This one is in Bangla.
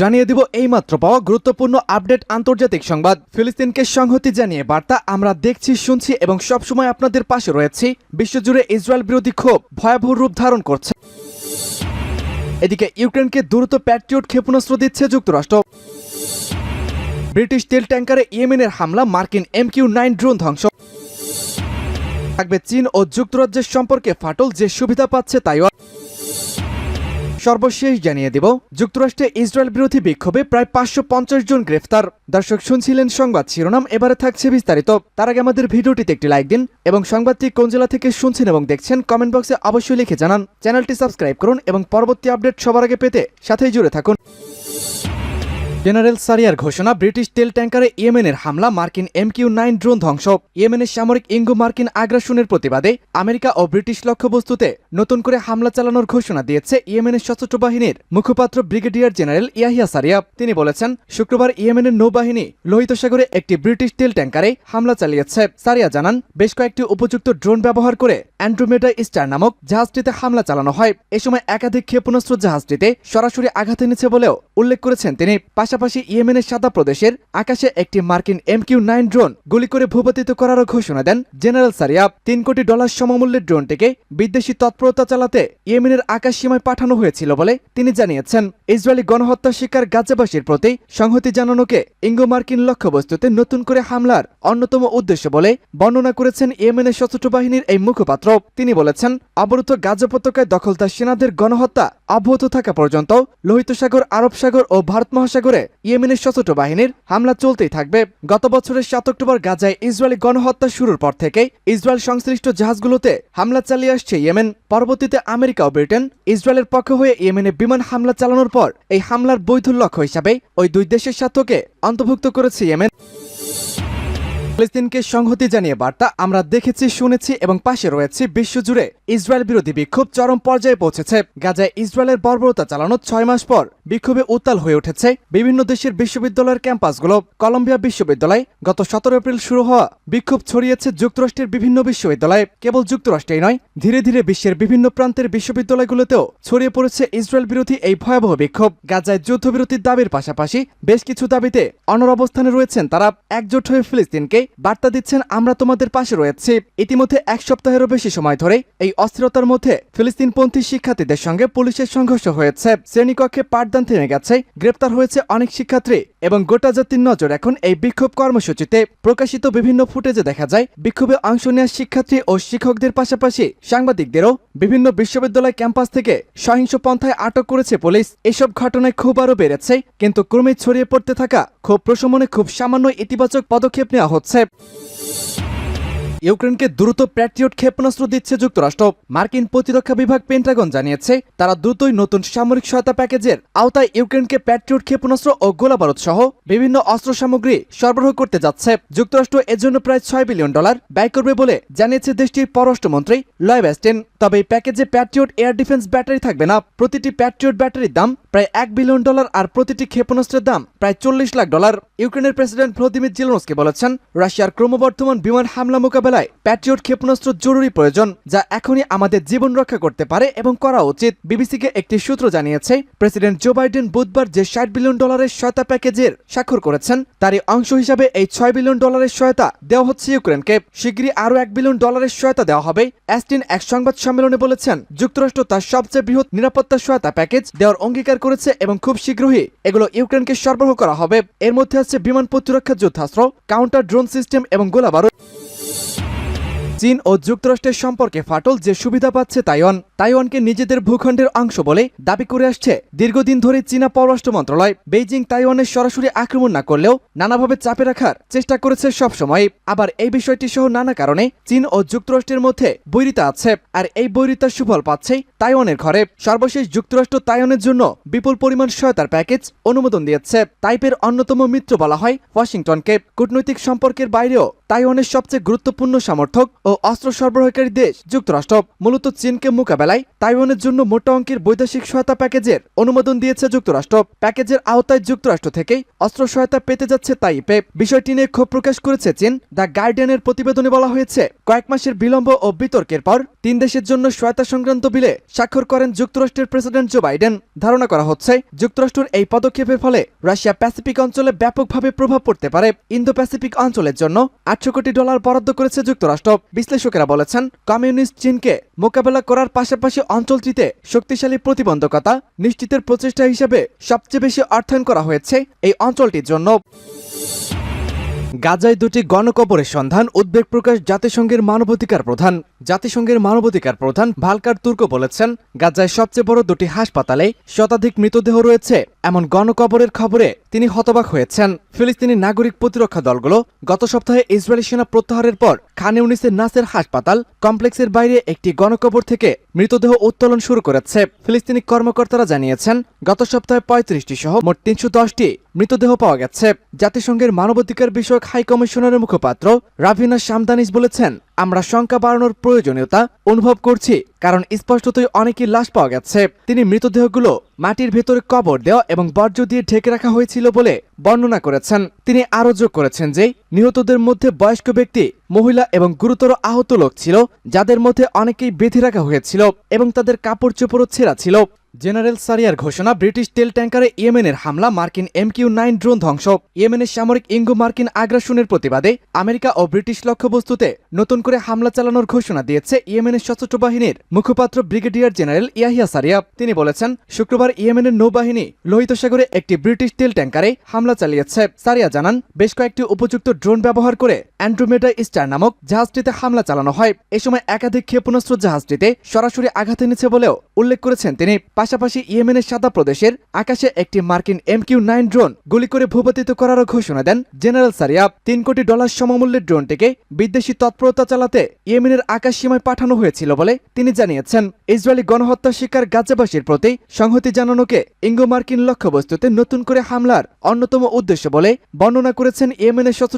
জানিয়ে দিব এইমাত্র পাওয়া গুরুত্বপূর্ণ আপডেট আন্তর্জাতিক সংবাদ। ফিলিস্তিনকে সংহতি জানিয়ে বার্তা আমরা দেখছি, শুনছি এবং সবসময় আপনাদের পাশে রয়েছি। বিশ্বজুড়ে ইসরায়েল বিরোধী ক্ষোভ ভয়াবহ রূপ ধারণ করছে। এদিকে ইউক্রেনকে দ্রুত প্যাট্রিয়ট ক্ষেপণাস্ত্র দিচ্ছে যুক্তরাষ্ট্র। ব্রিটিশ তেল ট্যাঙ্কারে ইয়েমেনের হামলা, মার্কিন এমকিউ নাইন ড্রোন ধ্বংস। থাকবে চীন ও যুক্তরাজ্যের সম্পর্কে ফাটল যে সুবিধা পাচ্ছে তাইওয়ান সর্বশেষ জানিয়ে দেব, যুক্তরাষ্ট্রে ইসরায়েল বিরোধী বিক্ষোভে প্রায় পাঁচশো পঞ্চাশ জন গ্রেফতার। দর্শক শুনছিলেন সংবাদ শিরোনাম, এবারে থাকছে বিস্তারিত। তার আগে আমাদের ভিডিওটিতে একটি লাইক দিন এবং সংবাদটি কোন জেলা থেকে শুনছেন এবং দেখছেন কমেন্ট বক্সে অবশ্যই লিখে জানান। চ্যানেলটি সাবস্ক্রাইব করুন এবং পরবর্তী আপডেট সবার আগে পেতে সাথেই জুড়ে থাকুন। জেনারেল সারিয়ার ঘোষণা, ব্রিটিশ তেল ট্যাঙ্কারে ইয়েমেনের হামলা, মার্কিন এমকিউ নাইন ড্রোন ধ্বংস। ইয়েমেনের সামরিক ইঙ্গু মার্কিন আগ্রাসনের প্রতিবাদে আমেরিকা ও ব্রিটিশ লক্ষ্যবস্তুতে নতুন করে হামলা চালানোর ঘোষণা দিয়েছে ইয়েমেনের সশস্ত্র বাহিনীর মুখপাত্র ব্রিগেডিয়ার জেনারেল ইয়াহিয়া সারিয়া। তিনি বলেছেন, শুক্রবার ইয়েমেনের নৌবাহিনী লোহিত সাগরে একটি ব্রিটিশ তেল ট্যাঙ্কারে হামলা চালিয়েছে। সারিয়া জানান, বেশ কয়েকটি উপযুক্ত ড্রোন ব্যবহার করে অ্যান্ড্রোমেডা স্টার নামক জাহাজটিতে হামলা চালানো হয়। এ সময় একাধিক ক্ষেপণাস্ত্র জাহাজটিতে সরাসরি আঘাত এনেছে বলেও উল্লেখ করেছেন তিনি। পাশাপাশি ইয়েমেনের সাদা প্রদেশের আকাশে একটি মার্কিন এমকিউ নাইন ড্রোন গুলি করে ভূপাতিত করারও ঘোষণা দেন জেনারেল সারিয়াব। তিন কোটি ডলার সমমূল্যের ড্রোনটিকে বিদেশি তৎপরতা চালাতে ইয়েমেনের আকাশ সীমায় পাঠানো হয়েছিল বলে তিনি জানিয়েছেন। ইসরায়েলি গণহত্যা শিকার গাজাবাসীর প্রতি সংহতি জানানোকে ইঙ্গো মার্কিন লক্ষ্যবস্তুতে নতুন করে হামলার অন্যতম উদ্দেশ্য বলে বর্ণনা করেছেন ইয়েমেনের সশস্ত্র বাহিনীর এই মুখপাত্র। তিনি বলেছেন, অবরুদ্ধ গাজা দখলদার সেনাদের গণহত্যা অব্যাহত থাকা পর্যন্ত লোহিত সাগর, আরব সাগর ও ভারত মহাসাগরে ইয়েমেনের সশস্ত্র বাহিনীর হামলা চলতেই থাকবে। গত বছরের সাত অক্টোবর গাজায় ইসরায়েলি গণহত্যা শুরুর পর থেকে ইসরায়েল সংশ্লিষ্ট জাহাজগুলোতে হামলা চালিয়ে আসছে ইয়েমেন। পরবর্তীতে আমেরিকা ও ব্রিটেন ইসরায়েলের পক্ষে হয়ে ইয়েমেনে বিমান হামলা চালানোর পর এই হামলার বৈধ লক্ষ্য হিসাবে ওই দুই দেশের স্বার্থকে অন্তর্ভুক্ত করেছে ইয়েমেন। ফিলিস্তিনকে সংহতি জানিয়ে বার্তা আমরা দেখেছি, শুনেছি এবং পাশে রয়েছে বিশ্বজুড়ে। ইসরায়েল বিরোধী বিক্ষোভ চরম পর্যায়ে পৌঁছেছে। গাজায় ইসরায়েলের বর্বরতা চালানোর ছয় মাস পর বিক্ষোভে উত্তাল হয়ে উঠেছে বিভিন্ন দেশের বিশ্ববিদ্যালয়ের ক্যাম্পাসগুলো। কলম্বিয়া বিশ্ববিদ্যালয় গত সতেরো এপ্রিল শুরু হওয়া বিক্ষোভ ছড়িয়েছে যুক্তরাষ্ট্রের বিভিন্ন বিশ্ববিদ্যালয়ে। কেবল যুক্তরাষ্ট্রেই নয়, ধীরে ধীরে বিশ্বের বিভিন্ন প্রান্তের বিশ্ববিদ্যালয়গুলোতেও ছড়িয়ে পড়েছে ইসরায়েল বিরোধী এই ভয়াবহ বিক্ষোভ। গাজায় যুদ্ধবিরতির দাবির পাশাপাশি বেশ কিছু দাবিতে অনর অবস্থানে রয়েছেন তারা। একজোট হয়ে ফিলিস্তিনকে বার্তা দিচ্ছেন, আমরা তোমাদের পাশে রয়েছি। ইতিমধ্যে এক সপ্তাহেরও বেশি সময় ধরে এই অস্থিরতার মধ্যে ফিলিস্তিনপন্থী শিক্ষার্থীদের সঙ্গে পুলিশের সংঘর্ষ হয়েছে। শ্রেণীকক্ষে পাঠদান থেমে গেছে, গ্রেপ্তার হয়েছে অনেক শিক্ষার্থী এবং গোটা জাতির নজর এখন এই বিক্ষোভ কর্মসূচিতে। প্রকাশিত বিভিন্ন ফুটেজে দেখা যায়, বিক্ষোভে অংশ নেওয়া শিক্ষার্থী ও শিক্ষকদের পাশাপাশি সাংবাদিকদেরও বিভিন্ন বিশ্ববিদ্যালয় ক্যাম্পাস থেকে সহিংস পন্থায় আটক করেছে পুলিশ। এসব ঘটনায় খুব আরও বেড়েছে, কিন্তু ক্রমে ছড়িয়ে পড়তে থাকা ক্ষোভ প্রশমনে খুব সামান্য ইতিবাচক পদক্ষেপ নেওয়া হচ্ছে। ইউক্রেনকে দ্রুত প্যাট্রিয়ট ক্ষেপণাস্ত্র দিচ্ছে যুক্তরাষ্ট্র। মার্কিন প্রতিরক্ষা বিভাগ পেন্টাগন জানিয়েছে, তারা দ্রুতই নতুন সামরিক সহায়তা প্যাকেজের আওতায় ইউক্রেনকে প্যাট্রিয়ট ক্ষেপণাস্ত্র ও গোলাবারুদ সহ বিভিন্ন অস্ত্র সামগ্রী সরবরাহ করতে যাচ্ছে। যুক্তরাষ্ট্র এজন্য প্রায় ছয় বিলিয়ন ডলার ব্যয় করবে বলে জানিয়েছে দেশটির পররাষ্ট্রমন্ত্রী লয় ব্যাস্টেন তবে এই প্যাকেজে প্যাট্রিয়ট এয়ার ডিফেন্স ব্যাটারি থাকবে না। প্রতিটি প্যাট্রিয়ট ব্যাটারির দাম প্রায় এক বিলিয়ন ডলার আর প্রতিটি ক্ষেপণাস্ত্রের দাম প্রায় চল্লিশ লাখ ডলার, ইউক্রেনের প্রেসিডেন্ট ভ্লাদিমির জেলনস্কি বলেছেন। রাশিয়ার ক্রমবর্ধমান বিমান হামলা মোকাবেলায় প্যাট্রিয়ট ক্ষেপণাস্ত্র জরুরি প্রয়োজন, যা এখনই আমাদের জীবন রক্ষা করতে পারে এবং করা উচিত, বিবিসিকে একটি সূত্র জানিয়েছে। প্রেসিডেন্ট জো বাইডেন বুধবার যে ষাট বিলিয়ন ডলারের সহায়তা প্যাকেজের স্বাক্ষর করেছেন, তারই অংশ হিসাবে এই ছয় বিলিয়ন ডলারের সহায়তা দেওয়া হচ্ছে ইউক্রেনকে। শীঘ্রই আরও এক বিলিয়ন ডলারের সহায়তা দেওয়া হবে, অ্যাস্টিন এক সংবাদ সম্মেলনে বলেছেন, যুক্তরাষ্ট্র তার সবচেয়ে বৃহৎ নিরাপত্তা সহায়তা প্যাকেজ দেওয়ার অঙ্গীকার করেছে এবং খুব শীঘ্রই এগুলো ইউক্রেনকে সরবরাহ করা হবে। এর মধ্যে আছে বিমান প্রতিরক্ষা যুদ্ধাস্ত্র কাউন্টার ড্রোন সিস্টেম এবং গোলাবারুদ। চীন ও যুক্তরাষ্ট্রের সম্পর্কে ফাটল যে সুবিধা পাচ্ছে তাইওয়ান তাইওয়ানকে নিজেদের ভূখণ্ডের অংশ বলে দাবি করে আসছে। দীর্ঘদিন ধরে চীনা পররাষ্ট্র মন্ত্রণালয় বেইজিং তাইওয়ানের সরাসরি আক্রমণ না করলেও নানাভাবে চাপে রাখার চেষ্টা করেছে সবসময় আবার এই বিষয়টি সহ নানা কারণে চীন ও যুক্তরাষ্ট্রের মধ্যে বৈরিতা আছে আর এই বৈরিতার সুফল পাচ্ছে তাইওয়ানের ঘরে। সর্বশেষ যুক্তরাষ্ট্র তাইওয়ানের জন্য বিপুল পরিমাণ সহায়তার প্যাকেজ অনুমোদন দিয়েছে। তাইপের অন্যতম মিত্র বলা হয় ওয়াশিংটনকে। কূটনৈতিক সম্পর্কের বাইরেও তাইওয়ানের সবচেয়ে গুরুত্বপূর্ণ সমর্থক ও অস্ত্র সরবরাহকারী দেশ যুক্তরাষ্ট্র। মূলত চীনকে মোকাবেলা মোকাবেলায় তাইওয়ানের জন্য মোটা অঙ্কের বৈদেশিক সহায়তা প্যাকেজের অনুমোদন দিয়েছে যুক্তরাষ্ট্র। প্যাকেজের আওতায় যুক্তরাষ্ট্র থেকেই অস্ত্র সহায়তা পেতে যাচ্ছে তাইপে। বিষয়টি নিয়ে ক্ষোভ প্রকাশ করেছে চীন। দ্য গার্ডিয়ানের প্রতিবেদনে বলা হয়েছে, কয়েক মাসের বিলম্ব ও বিতর্কের পর তিন দেশের জন্য সহায়তা সংক্রান্ত বিলে স্বাক্ষর করেন যুক্তরাষ্ট্রের প্রেসিডেন্ট জো বাইডেন। ধারণা করা হচ্ছে, যুক্তরাষ্ট্রের এই পদক্ষেপের ফলে রাশিয়া প্যাসিফিক অঞ্চলে ব্যাপকভাবে প্রভাব পড়তে পারে। ইন্দো প্যাসিফিক অঞ্চলের জন্য আটশো কোটি ডলার বরাদ্দ করেছে যুক্তরাষ্ট্র। বিশ্লেষকেরা বলেছেন, কমিউনিস্ট চীনকে মোকাবেলা করার পাশাপাশি অঞ্চলটিতে শক্তিশালী প্রতিবন্ধকতা নিশ্চিতের প্রচেষ্টা হিসেবে সবচেয়ে বেশি অর্থায়ন করা হয়েছে এই অঞ্চলটির জন্য। গাজায় দুটি গণকবরের সন্ধান, উদ্বেগ প্রকাশ জাতিসংঘের মানবাধিকার প্রধান। জাতিসংঘের মানবাধিকার প্রধান ভালকার তুর্ক বলেছেন, গাজায় সবচেয়ে বড় দুটি হাসপাতালে শতাধিক মৃতদেহ রয়েছে। এমন গণকবরের খবরে তিনি হতবাক হয়েছেন। ফিলিস্তিনি নাগরিক প্রতিরক্ষা দলগুলো গত সপ্তাহে ইসরায়েলি সেনা প্রত্যাহারের পর খান ইউনিসের নাসের হাসপাতাল কমপ্লেক্সের বাইরে একটি গণকবর থেকে মৃতদেহ উত্তোলন শুরু করেছে। ফিলিস্তিনি কর্মকর্তারা জানিয়েছেন, গত সপ্তাহে পঁয়ত্রিশটি সহ মোট তিনশো দশটি মৃতদেহ পাওয়া গেছে। জাতিসংঘের মানবাধিকার বিষয়ক হাই কমিশনারের মুখপাত্র রাভিনা শামদানিস বলেছেন, আমরা সংখ্যা বাড়ানোর প্রয়োজনীয়তা অনুভব করছি, কারণ স্পষ্টতই অনেকই লাশ পাওয়া গেছে। তিনি মৃতদেহগুলো মাটির ভেতরে কবর দেওয়া এবং বর্জ্য দিয়ে ঢেকে রাখা হয়েছিল বলে বর্ণনা করেছেন। তিনি আরও যোগ করেছেন যে, নিহতদের মধ্যে বয়স্ক ব্যক্তি, মহিলা এবং গুরুতর আহত লোক ছিল, যাদের মধ্যে অনেকেই বেঁধে রাখা হয়েছিল এবং তাদের কাপড় চোপড়ও ছেঁড়া ছিল। জেনারেল সারিয়ার ঘোষণা, ব্রিটিশ তেল ট্যাঙ্কারে ইয়েমেনের হামলা, মার্কিন এমকিউ নাইন ড্রোন ধ্বংস। ইয়েমেনের সামরিক ইঙ্গু মার্কিন আগ্রাসনের প্রতিবাদে আমেরিকা ও ব্রিটিশ লক্ষ্যবস্তুতে নতুন করে হামলা চালানোর ঘোষণা দিয়েছে ইয়েমেনের সশস্ত্র বাহিনীর মুখপাত্র ব্রিগেডিয়ার জেনারেল ইয়াহিয়া সারিয়া। তিনি বলেছেন, শুক্রবার ইয়েমেনের নৌবাহিনী লোহিত সাগরে একটি ব্রিটিশ তেল ট্যাঙ্কারে হামলা চালিয়েছে। সারিয়া জানান, বেশ কয়েকটি উপযুক্ত ড্রোন ব্যবহার করে অ্যান্ড্রোমেডা স্টার নামক জাহাজটিতে হামলা চালানো হয়। এ সময় একাধিক ক্ষেপণাস্ত্র জাহাজটিতে সরাসরি আঘাত এনেছে বলেও উল্লেখ করেছেন তিনি। পাশাপাশি ইয়েমেনের সাদা প্রদেশের আকাশে একটি মার্কিন এমকিউ নাইন ড্রোন গুলি করে ভূপাতিত করারও ঘোষণা দেন জেনারেল সারিয়াব। তিন কোটি ডলার সমমূল্যের ড্রোনটিকে বিদেশি তৎপরতা চালাতে ইয়েমেনের আকাশ সীমায় পাঠানো হয়েছিল বলে তিনি জানিয়েছেন। ইসরায়েলি গণহত্যা শিকার গাজাবাসীর প্রতি সংহতি জানানোকে ইঙ্গো মার্কিন লক্ষ্যবস্তুতে নতুন করে হামলার অন্যতম উদ্দেশ্য বলে বর্ণনা করেছেন ইয়েমেনের সশস্ত্র